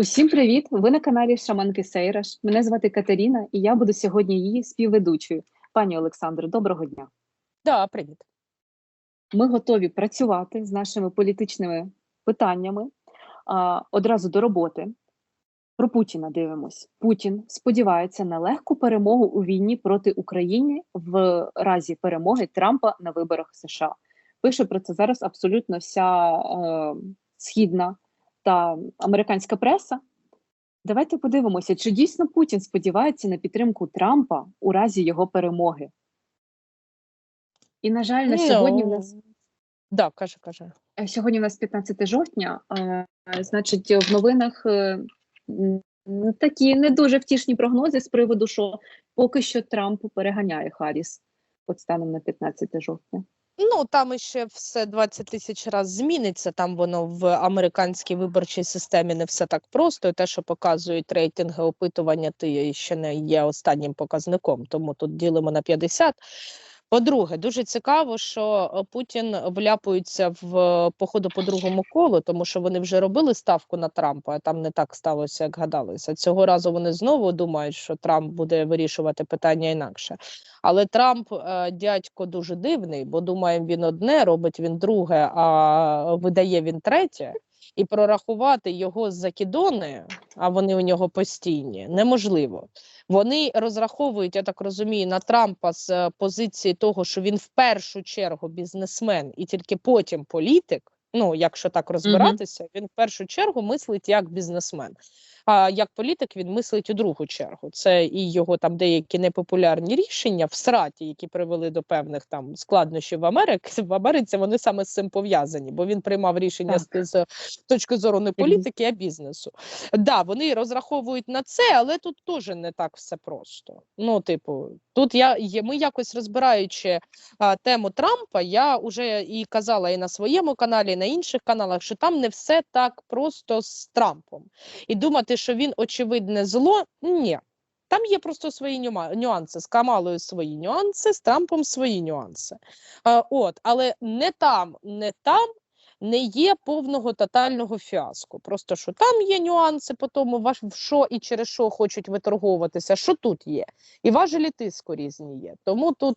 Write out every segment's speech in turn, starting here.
Усім привіт! Ви на каналі Шаманки Сейраш. Мене звати Катерина, і я буду сьогодні її співведучою. Пані Олександро, доброго дня. Да, привіт. Ми готові працювати з нашими політичними питаннями а, одразу до роботи. Про Путіна дивимось. Путін сподівається на легку перемогу у війні проти України в разі перемоги Трампа на виборах США. Пише про це зараз абсолютно вся е, східна та американська преса. Давайте подивимося, чи дійсно Путін сподівається на підтримку Трампа у разі його перемоги. І, на жаль, на сьогодні в нас Да, каже, каже. Е, Сьогодні у нас 15 жовтня. Значить, в новинах е, такі не дуже втішні прогнози з приводу, що поки що Трамп переганяє Харріс от станом на 15 жовтня. Ну, там іще все 20 тисяч разів зміниться. Там воно в американській виборчій системі не все так просто. І те, що показують рейтинги опитування, ти ще не є останнім показником, тому тут ділимо на 50. По-друге, дуже цікаво, що е, Путін вляпується в е, походу по другому колу, тому що вони вже робили ставку на Трампа, а там не так сталося, як гадалося. Цього разу вони знову думають, що Трамп буде вирішувати питання інакше. Але Трамп е, дядько дуже дивний, бо думає він одне, робить він друге, а видає він третє. І прорахувати його закидони, а вони у нього постійні, неможливо. Вони розраховують, я так розумію, на Трампа з е, позиції того, що він в першу чергу бізнесмен і тільки потім політик. Ну, якщо так розбиратися, він в першу чергу мислить як бізнесмен. А як політик він мислить у другу чергу. Це і його там деякі непопулярні рішення в сраті, які привели до певних там складнощів в Америці. В Америці вони саме з цим пов'язані, бо він приймав рішення з, Так. з точки зору не політики, а бізнесу. Да, вони розраховують на це, але тут теж не так все просто. Ну, типу, тут я є- ми якось розбираючи а, тему Трампа, я вже і казала і на своєму каналі, і на інших каналах, що там не все так просто з Трампом. І думати, що він очевидне зло, ні. Там є просто свої нюанси. З Камалою свої нюанси, з Трампом свої нюанси. А, от, але не там, не там не є повного тотального фіаско. Просто що там є нюанси по тому, що і через що хочуть виторговуватися, що тут є. І важелі тиску різні є. Тому тут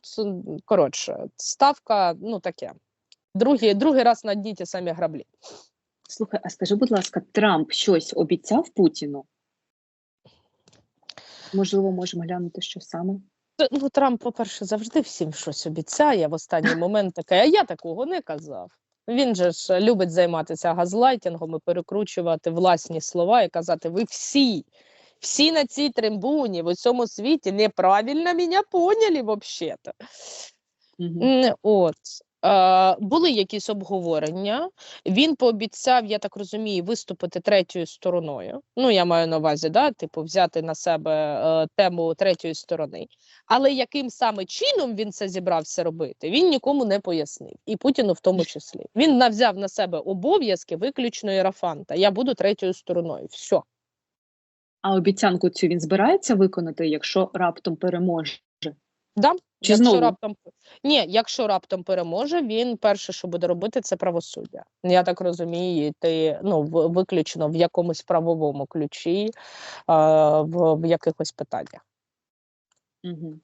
коротше ставка, ну таке. Другий, другий раз на дні ті самі граблі. Слухай, а скажи, будь ласка, Трамп щось обіцяв Путіну? Можливо, можемо глянути, що саме? Ну, Трамп, по-перше, завжди всім щось обіцяє в останній момент таке, а я такого не казав. Він же ж любить займатися газлайтингом і перекручувати власні слова і казати: ви всі, всі на цій трибуні в цьому світі неправильно мене поняли взагалі-то. Мгм. М, От. Е, були якісь обговорення. Він пообіцяв, я так розумію, виступити третьою стороною. Ну, я маю на увазі, да, типу, взяти на себе е, тему третьої сторони. Але яким саме чином він це зібрався робити, він нікому не пояснив, і Путіну в тому числі. Він навзяв на себе обов'язки виключно Єрафанта. Я буду третьою стороною. Все. А обіцянку цю він збирається виконати, якщо раптом переможе? Да? Чи якщо знову? раптом ні, якщо раптом переможе, він перше, що буде робити, це правосуддя. Я так розумію, йти ну виключно в якомусь правовому ключі, а, в, в якихось питаннях. Угу.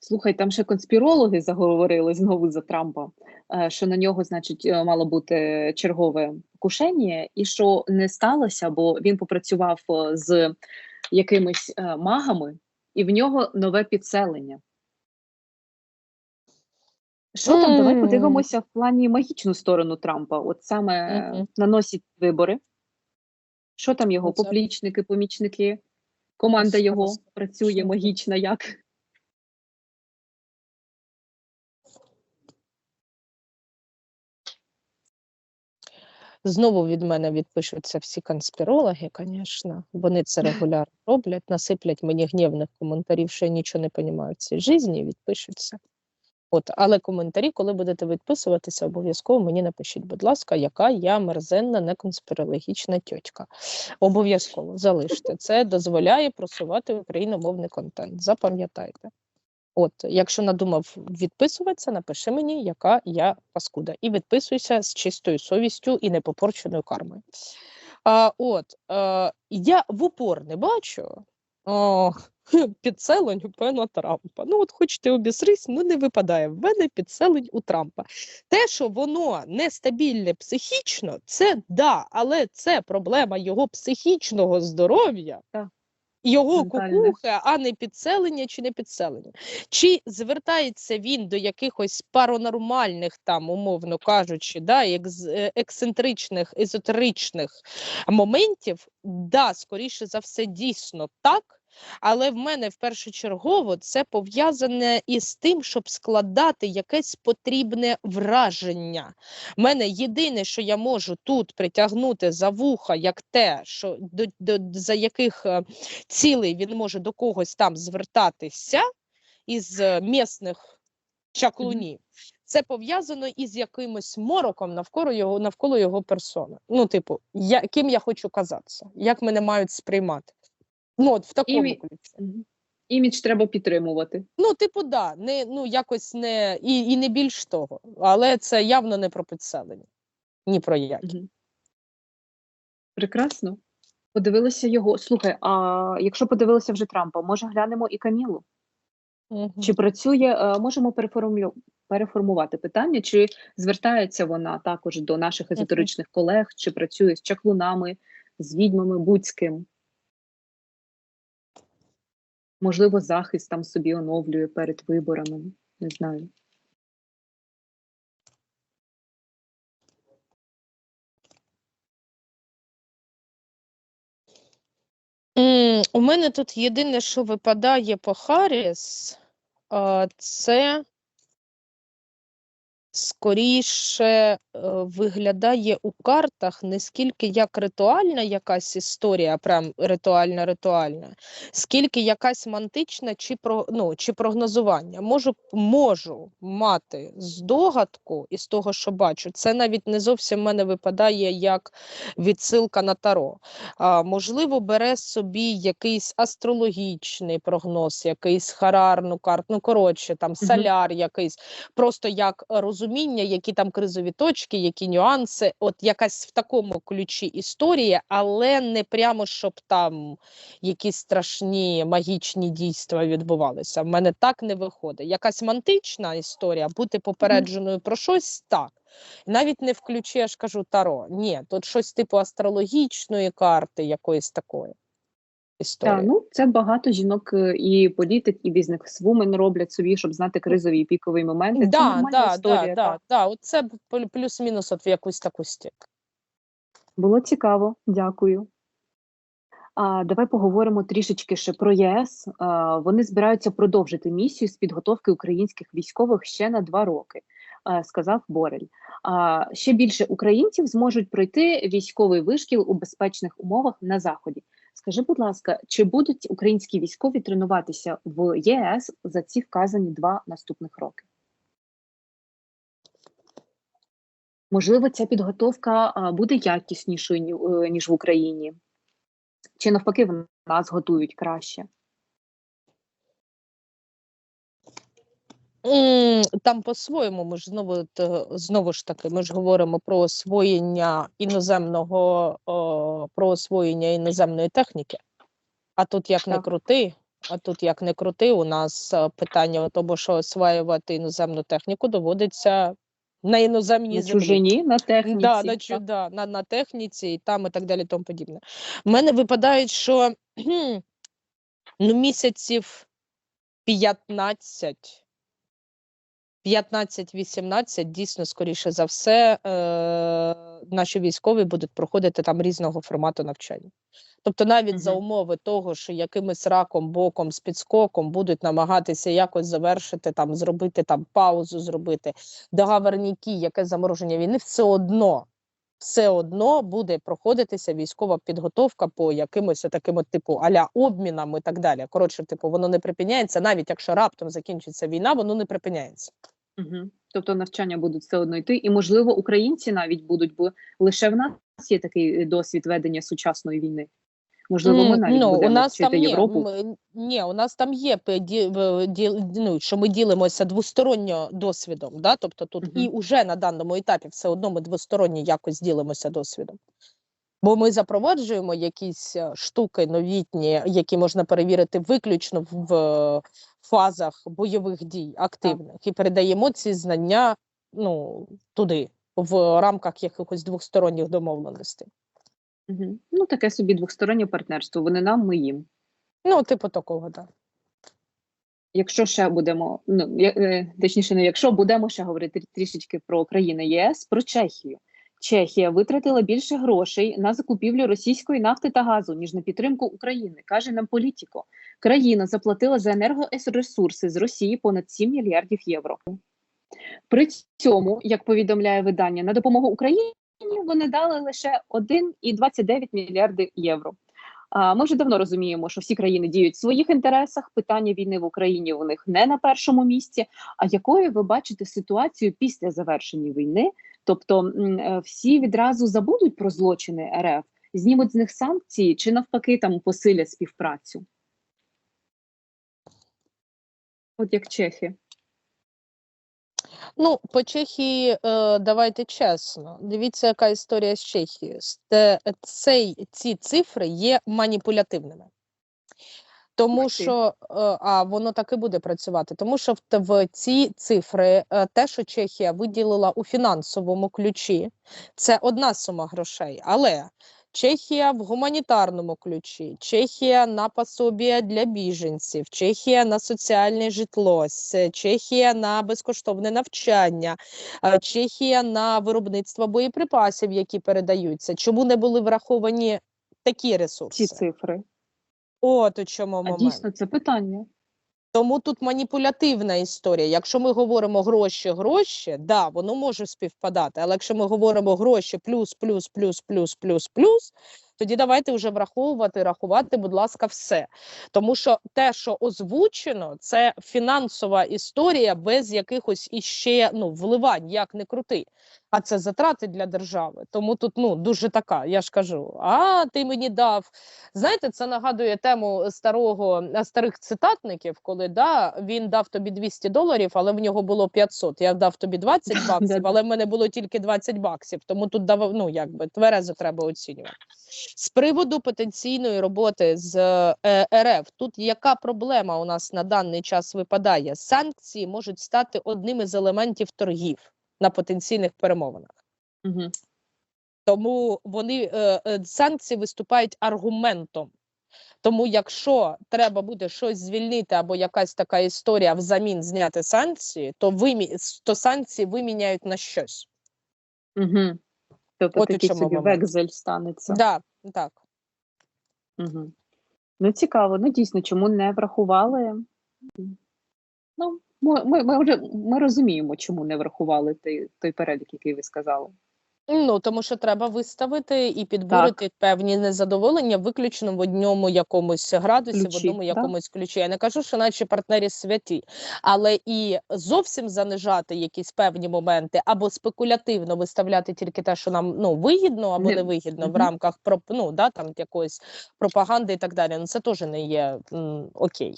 Слухай, там ще конспірологи заговорили знову за Трампа, е, що на нього, значить, е, мало бути чергове покушення, і що не сталося, бо він попрацював е, з якимись магами, і в нього нове підселення. Що там? Давай подивимося в плані магічну сторону Трампа. От саме наносить вибори. Що там його поплічники, помічники? Команда його працює магічна як? Знову від мене відпишуться всі конспірологи, звісно. Вони це регулярно роблять, насиплять мені гнівних коментарів, що я нічого не розумію в цій житті, і відпишуться. От, але коментарі, коли будете відписуватися, обов'язково мені напишіть, будь ласка, яка я мерзенна, неконспірологічна тьотька. Обов'язково залиште. Це дозволяє просувати україномовний контент. Запам'ятайте. От, якщо надумав відписуватися, напиши мені, яка я паскуда. І відписуйся з чистою совістю і непопорченою кармою. А, от, е, я в упор не бачу о, підселень у пана Трампа. Ну, от хочете обісрись, ну не випадає. В мене підселень у Трампа. Те, що воно нестабільне психічно, це да, але це проблема його психічного здоров'я. Так. Його Ментальне. кукухи, а не підселення чи не підселення. Чи звертається він до якихось паранормальних, там, умовно кажучи, да, е, ексцентричних, езотеричних моментів? Да, скоріше за все, дійсно так. Але в мене в першочергово це пов'язане із тим, щоб складати якесь потрібне враження. В мене єдине, що я можу тут притягнути за вуха, як те, що до, до, за яких е, цілей він може до когось там звертатися із е, місних чаклунів. Це пов'язано із якимось мороком навколо його навколо його персони. Ну, типу, я, ким я хочу казатися, як мене мають сприймати. Ну, от в такому Імі- ключі. Імідж треба підтримувати. Ну, типу, да, не ну якось не і, і не більш того, але це явно не про підселення, ні про як. Мгм. Прекрасно. Подивилися його. Слухай, а якщо подивилися вже Трампа, може глянемо і Камілу? Чи працює, е, можемо переформлю, переформувати питання, чи звертається вона також до наших езотеричних колег, чи працює з чаклунами, з відьмами, будь з ким? Можливо, захист там собі оновлює перед виборами. Не знаю. У мене тут єдине, що випадає по Харріс, це скоріше е, виглядає у картах не скільки як ритуальна якась історія, прям ритуальна ритуальна, скільки якась мантична чи про ну, чи прогнозування. Можу можу мати здогадку із того, що бачу. Це навіть не зовсім в мене випадає як відсилка на таро. А, можливо, бере собі якийсь астрологічний прогноз, якийсь харарну карту, ну коротше, там соляр якийсь, просто як розуміння, які там кризові точки, які нюанси, от якась в такому ключі історія, але не прямо щоб там якісь страшні магічні дійства відбувалися. В мене так не виходить. Якась мантична історія, бути попередженою про щось так. Навіть не в ключі, я ж кажу, таро. Ні, тут щось типу астрологічної карти, якоїсь такої історії. Так, ну це багато жінок е, і політик, і бізнесвумен роблять собі, щоб знати кризові і пікові моменти. Це Да, нормальна да, історія. да, так. да, б плю- плюс-мінус от в якусь таку стіль. Було цікаво, дякую. А, давай поговоримо трішечки ще про ЄС. А, вони збираються продовжити місію з підготовки українських військових ще на два роки, а, сказав Борель. А, ще більше українців зможуть пройти військовий вишкіл у безпечних умовах на заході. Скажи, будь ласка, чи будуть українські військові тренуватися в ЄС за ці вказані два наступних роки? Можливо, ця підготовка буде якіснішою е, ніж в Україні, чи навпаки, в нас готують краще. Там по-своєму ми ж знову знову ж таки, ми ж говоримо про освоєння іноземного, о, про освоєння іноземної техніки. А тут як не Так. крути, а тут як не крути, у нас е, питання в тому, що осваювати іноземну техніку доводиться на іноземній На землі. чужині, на техніці. Да, на, чу- так. да, на, на техніці і там і так далі, тому подібне. У мене випадає, що ну, місяців 15, 15-18, дійсно, скоріше за все, е, наші військові будуть проходити там різного формату навчання. Тобто, навіть за умови того, що якимось раком, боком, з підскоком будуть намагатися якось завершити, там, зробити там паузу, зробити договорняки, яке замороження війни, все одно, все одно буде проходитися військова підготовка по якимось таким от, типу аля обмінам і так далі. Коротше, типу, воно не припиняється, навіть якщо раптом закінчиться війна, воно не припиняється. Угу. Тобто навчання будуть все одно йти, і можливо, українці навіть будуть, бо лише в нас є такий е, досвід ведення сучасної війни. Можливо, ми навіть ну, будемо у нас вчити там є, Європу. ні, у нас там є ді- ді- ну, що ми ділимося двосторонньо досвідом. Да? Тобто тут і Мгм. уже на даному етапі все одно ми двосторонньо якось ділимося досвідом. Бо ми запроваджуємо якісь е, штуки новітні, які можна перевірити виключно в- в фазах бойових дій активних, і передаємо ці знання ну, туди, в рамках якихось двосторонніх домовленостей. Угу. Ну, таке собі двостороннє партнерство. Вони нам, ми їм. Ну, типу такого, так. Якщо ще будемо, ну я- е, точніше, не якщо будемо ще говорити трішечки про країни ЄС, про Чехію. Чехія витратила більше грошей на закупівлю російської нафти та газу, ніж на підтримку України, каже нам Політіко. Країна заплатила за енергоресурси з Росії понад 7 мільярдів євро. При цьому, як повідомляє видання, на допомогу Україні вони дали лише 1,29 мільярди євро. А ми вже давно розуміємо, що всі країни діють в своїх інтересах. Питання війни в Україні у них не на першому місці. А якою ви бачите ситуацію після завершення війни? Тобто е, всі відразу забудуть про злочини РФ, знімуть з них санкції чи навпаки там посилять співпрацю? От як Чехи. Ну, по Чехії, е, давайте чесно. Дивіться, яка історія з Чехією. Цей, ці цифри є маніпулятивними. Тому що, е, а воно так і буде працювати, тому що в, в ці цифри, е, те, що Чехія виділила у фінансовому ключі, це одна сума грошей. Але Чехія в гуманітарному ключі, Чехія на пособія для біженців, Чехія на соціальне житло, Чехія на безкоштовне навчання, е, Чехія на виробництво боєприпасів, які передаються. Чому не були враховані такі ресурси? Ці цифри. От у чому А момент. дійсно це питання. Тому тут маніпулятивна історія. Якщо ми говоримо гроші, гроші, да, воно може співпадати. Але якщо ми говоримо гроші плюс, плюс, плюс, плюс, плюс, плюс, тоді давайте вже враховувати, рахувати, будь ласка, все. Тому що те, що озвучено, це фінансова історія без якихось іще ну, вливань, як не крути. А це затрати для держави. Тому тут ну дуже така, я ж кажу, а ти мені дав. Знаєте, це нагадує тему старого е, старих цитатників, коли да, він дав тобі 200 доларів, але в нього було 500. Я дав тобі 20 баксів, але в мене було тільки 20 баксів. Тому тут давав, ну якби тверезо треба оцінювати. З приводу потенційної роботи з е, РФ, тут яка проблема у нас на даний час випадає? Санкції можуть стати одним із елементів торгів на потенційних перемовинах. Угу. Тому вони е, е, санкції виступають аргументом. Тому, якщо треба буде щось звільнити або якась така історія взамін зняти санкції, то вимі... то санкції виміняють на щось. Угу. Тобто От такий собі векзель станеться. Да, так. Угу. Ну, цікаво. Ну, дійсно, чому не врахували? Ну, ми, ми, ми вже ми розуміємо, чому не врахували той, той перелік, який ви сказали. Ну тому що треба виставити і підбурити певні незадоволення виключно в одному якомусь градусі, Ключі, в одному да. якомусь ключі. Я не кажу, що наші партнері святі, але і зовсім занижати якісь певні моменти або спекулятивно виставляти тільки те, що нам ну вигідно або Не- невигідно в рамках про ну да там якоїсь пропаганди і так далі. Ну це теж не є м, окей.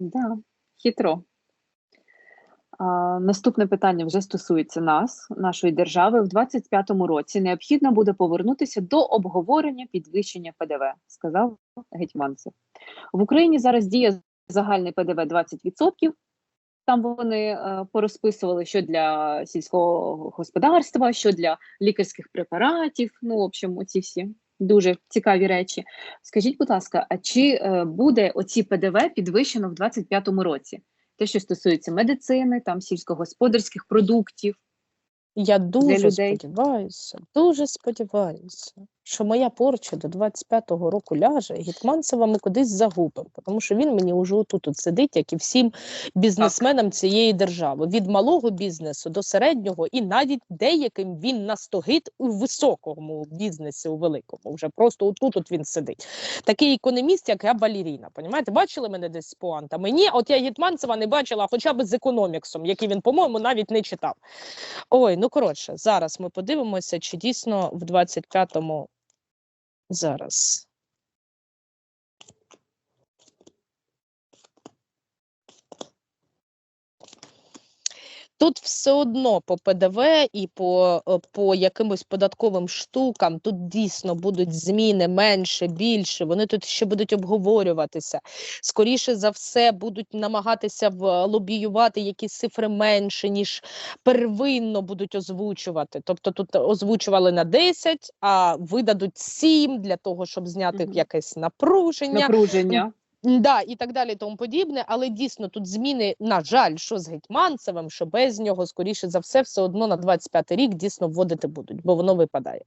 Да, хитро. Наступне питання вже стосується нас, нашої держави. В 25-му році необхідно буде повернутися до обговорення підвищення ПДВ, сказав Гетьманцев. В Україні зараз діє загальний ПДВ 20%. Там вони е, порозписували, що для сільського господарства, що для лікарських препаратів. Ну, в общем, оці всі дуже цікаві речі. Скажіть, будь ласка, а чи е, буде оці ПДВ підвищено в 25-му році? Те, що стосується медицини, там сільськогосподарських продуктів. Я дуже сподіваюся, дуже сподіваюся, що моя порча до 25-го року ляже, Гетманцева ми кудись загубимо, тому що він мені уже отут от сидить, як і всім бізнесменам цієї держави, від малого бізнесу до середнього, і навіть деяким він настогид у високому бізнесі, у великому. Вже просто отут от він сидить. Такий економіст, як я балеріна. Понімаєте, бачили мене десь з пуантами? Ні, от я Гетманцева не бачила хоча б з економіксом, який він, по-моєму, навіть не читав. Ой, ну коротше, зараз ми подивимося, чи дійсно в 25-му зараз. Тут все одно по ПДВ і по, е, по якимось податковим штукам тут дійсно будуть зміни менше, більше. Вони тут ще будуть обговорюватися. Скоріше за все, будуть намагатися в- лобіювати якісь цифри менше, ніж первинно будуть озвучувати. Тобто тут озвучували на 10, а видадуть 7 для того, щоб зняти якесь напруження. Напруження. Да, і так далі, і тому подібне, але дійсно тут зміни, на жаль, що з Гетьманцевим, що без нього, скоріше за все, все одно на 25 рік дійсно вводити будуть, бо воно випадає.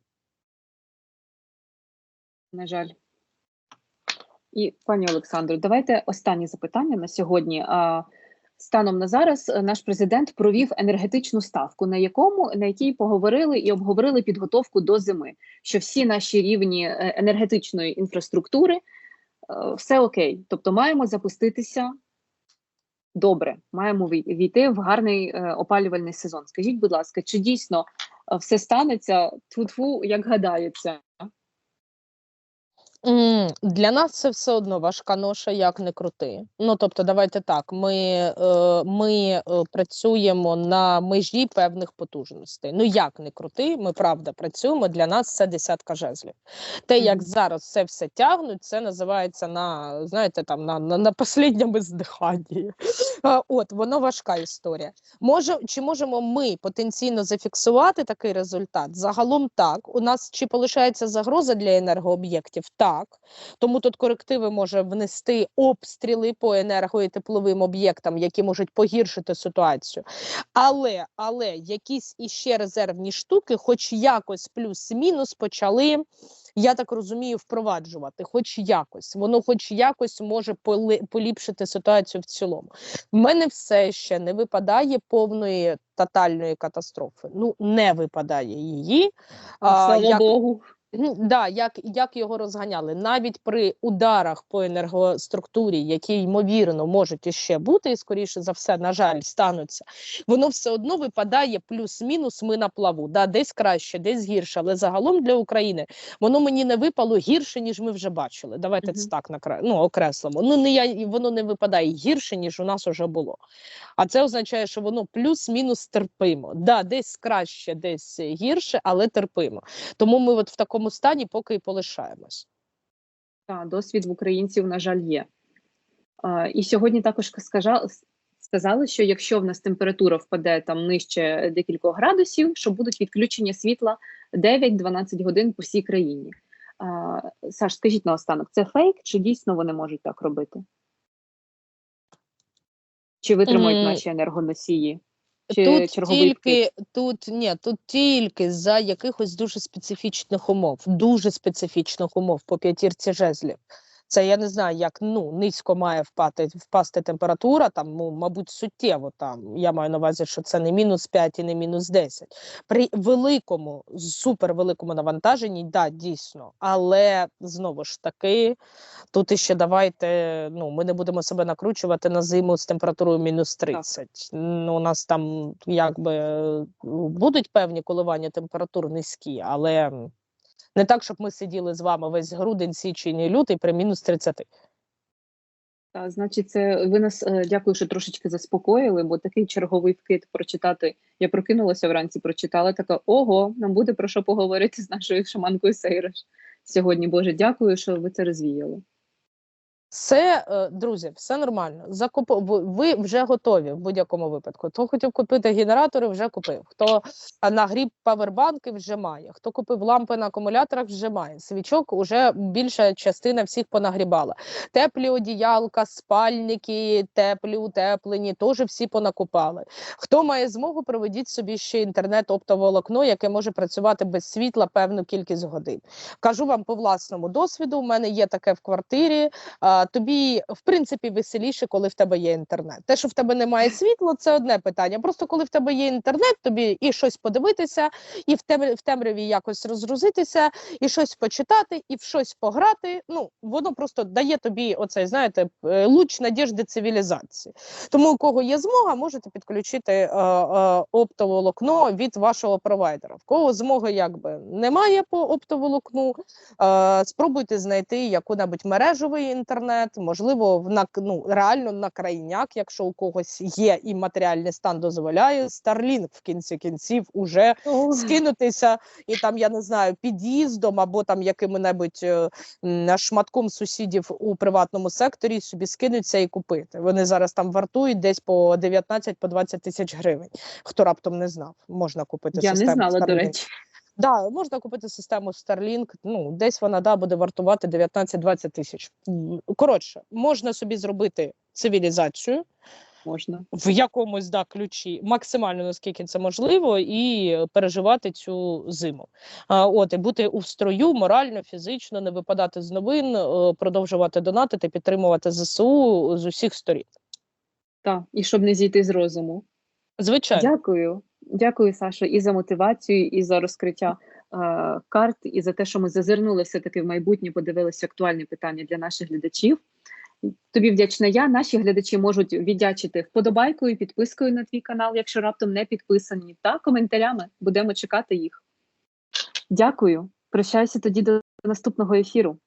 На жаль. І пані Олександро, давайте останнє запитання на сьогодні. Станом на зараз е, наш президент провів енергетичну ставку, на якому на якій поговорили і обговорили підготовку до зими, що всі наші рівні е, енергетичної інфраструктури все окей. Тобто маємо запуститися добре, маємо вій- війти в гарний е, опалювальний сезон. Скажіть, будь ласка, чи дійсно е, все станеться тьфу-тьфу, як гадається? Для нас це все одно важка ноша, як не крути. Ну тобто, давайте так. Ми, е, ми е, працюємо на межі певних потужностей. Ну як не крути, ми правда працюємо. Для нас це десятка жезлів. Те, як зараз це все тягнуть, це називається на знаєте, там на, на, на послідньому здиханні. От воно важка історія. Може, чи можемо ми потенційно зафіксувати такий результат? Загалом так. У нас чи полишається загроза для енергооб'єктів? Так. Тому тут корективи може внести обстріли по енерго і тепловим об'єктам, які можуть погіршити ситуацію. Але, але якісь іще резервні штуки, хоч якось плюс-мінус, почали. Я так розумію, впроваджувати, хоч якось, воно хоч якось може поліпшити ситуацію в цілому. В мене все ще не випадає повної тотальної катастрофи. Ну не випадає її. А, Слава як, Богу. Ну, да, як, як його розганяли, навіть при ударах по енергоструктурі, які ймовірно можуть іще бути, і скоріше за все, на жаль, стануться, воно все одно випадає плюс-мінус. Ми на плаву. Да, десь краще, десь гірше. Але загалом для України воно мені не випало гірше, ніж ми вже бачили. Давайте це так накра... ну, окреслимо. Ну не я воно не випадає гірше, ніж у нас уже було. А це означає, що воно плюс-мінус терпимо. Да, десь краще, десь гірше, але терпимо. Тому ми от в такому стані поки і полишаємось. Так, досвід в українців, на жаль, є. А, і сьогодні також сказали, що якщо в нас температура впаде там нижче декількох градусів, що будуть відключення світла 9-12 годин по всій країні. А, Саш, скажіть наостанок, це фейк, чи дійсно вони можуть так робити? Чи витримають М, наші енергоносії? Чи Тут черговий тільки тут ні, тут тільки за якихось дуже специфічних умов, дуже специфічних умов по п'ятірці жезлів. Це я не знаю, як ну низько має впати впасти температура. Там ну, мабуть, суттєво там. Я маю на увазі, що це не мінус 5 і не мінус 10. При великому, супервеликому навантаженні, да, дійсно. Але знову ж таки, тут іще давайте. Ну, ми не будемо себе накручувати на зиму з температурою мінус 30. Ну, у нас там якби будуть певні коливання температур низькі, але не так, щоб ми сиділи з вами весь грудень, січень і лютий при мінус 30. Та, значить, це ви нас е, дякую, що трошечки заспокоїли, бо такий черговий вкид прочитати. Я прокинулася вранці, прочитала така: ого, нам буде про що поговорити з нашою шаманкою Сейраш сьогодні. Боже, дякую, що ви це розвіяли. Все, е, друзі, все нормально. Закуп... ви- вже готові в будь-якому випадку. Хто хотів купити генератори, вже купив. Хто нагріб павербанки, вже має. Хто купив лампи на акумуляторах, вже має. Свічок уже більша частина всіх понагрібала. Теплі одіялка, спальники, теплі, утеплені, теж всі понакупали. Хто має змогу, проведіть собі ще інтернет оптоволокно, яке може працювати без світла певну кількість годин. Кажу вам по власному досвіду. У мене є таке в квартирі. Тобі в принципі веселіше, коли в тебе є інтернет. Те, що в тебе немає світла, це одне питання. Просто коли в тебе є інтернет, тобі і щось подивитися, і в темряві, в темряві якось розгрузитися, і щось почитати, і в щось пограти. Ну воно просто дає тобі оцей, знаєте, е, луч надіжди цивілізації. Тому у кого є змога, можете підключити е, е, оптоволокно від вашого провайдера. В кого змоги якби немає по оптоволокну, е, спробуйте знайти яку-небудь мережевий інтернет інтернет, можливо, в на ну реально на крайняк, якщо у когось є і матеріальний стан дозволяє, Starlink в кінці кінців уже скинутися і там, я не знаю, під'їздом або там яким-небудь е, шматком сусідів у приватному секторі собі скинуться і купити. Вони зараз там вартують десь по 19 по 20 тисяч гривень. Хто раптом не знав, можна купити Я не систему знала, до речі. Да, можна купити систему Starlink, ну десь вона да, буде вартувати 19-20 тисяч. Коротше, можна собі зробити цивілізацію Можна. в якомусь да, ключі, максимально наскільки це можливо, і переживати цю зиму. А, от і бути у строю морально, фізично, не випадати з новин, е, продовжувати донатити, підтримувати ЗСУ з усіх сторін. Так, і щоб не зійти з розуму. Звичайно, Дякую. Дякую, Сашо, і за мотивацію, і за розкриття е, карт, і за те, що ми зазирнули все-таки в майбутнє, подивилися актуальні питання для наших глядачів. Тобі вдячна я. Наші глядачі можуть віддячити вподобайкою, підпискою на твій канал, якщо раптом не підписані, та коментарями. Будемо чекати їх. Дякую. Прощаюся тоді до наступного ефіру.